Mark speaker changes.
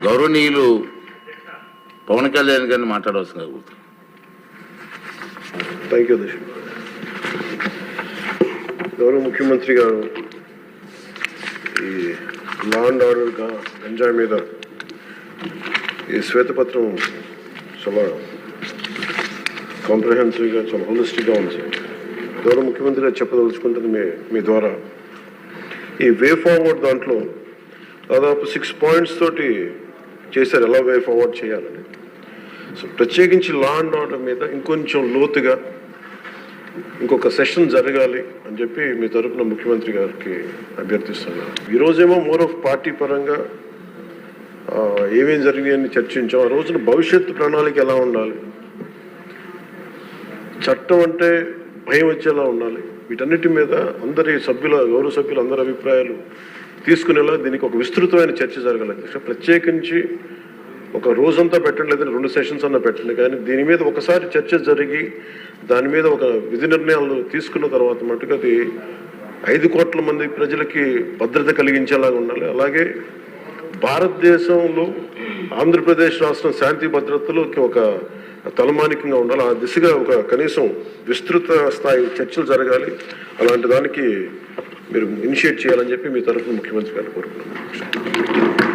Speaker 1: గౌరవనీయులు పవన్ కళ్యాణ్ గారిని మాట్లాడవలసిందిగా
Speaker 2: థ్యాంక్ యూ గౌరవ ముఖ్యమంత్రి గారు ఈ లా అండ్ ఆర్డర్ గంజాయి మీద ఈ శ్వేతపత్రం చాలా కాంప్రహెన్సివ్గా చాలా హోలిస్టిక్గా ఉంది. సార్ గౌరవ ముఖ్యమంత్రి గారు చెప్పదలుచుకుంటుంది మీ మీ ద్వారా. ఈ వే ఫార్వర్డ్ దాంట్లో దాదాపు సిక్స్ పాయింట్స్ తోటి చేశారు ఎలా వే ఫార్వర్డ్ చేయాలని. సో ప్రత్యేకించి లా అండ్ ఆర్డర్ మీద ఇంకొంచెం లోతుగా ఇంకొక సెషన్ జరగాలి అని చెప్పి మీ తరపున ముఖ్యమంత్రి గారికి అభ్యర్థిస్తున్నాను. ఈరోజేమో మోర్ ఆఫ్ పార్టీ పరంగా ఏమేమి ఏమేం జరిగాయని చర్చించాం. ఆ రోజున భవిష్యత్తు ప్రణాళిక ఎలా ఉండాలి? చట్టం అంటే భయం వచ్చేలా ఉండాలి. వీటన్నిటి మీద అందరి సభ్యుల గౌరవ సభ్యులు అందరి అభిప్రాయాలు తీసుకునేలా దీనికి ఒక విస్తృతమైన చర్చ జరగాలి అధ్యక్ష ప్రత్యేకించి ఒక రోజంతా పెట్టండి లేదని రెండు సెషన్స్ అన్న పెట్టండి. కానీ దీని మీద ఒకసారి చర్చ జరిగి దాని మీద ఒక విధి నిర్ణయాలు తీసుకున్న తర్వాత మటుకు అది ఐదు కోట్ల మంది ప్రజలకి భద్రత కలిగించేలాగా ఉండాలి. అలాగే భారతదేశంలో ఆంధ్రప్రదేశ్ రాష్ట్రం శాంతి భద్రతలోకి ఒక తలమానికంగా ఉండాలి. ఆ దిశగా ఒక కనీసం విస్తృత స్థాయి చర్చలు జరగాలి. అలాంటి దానికి మీరు ఇనిషియేట్ చేయాలని చెప్పి మీ తరఫున ముఖ్యమంత్రి గారిని కోరుకున్నాను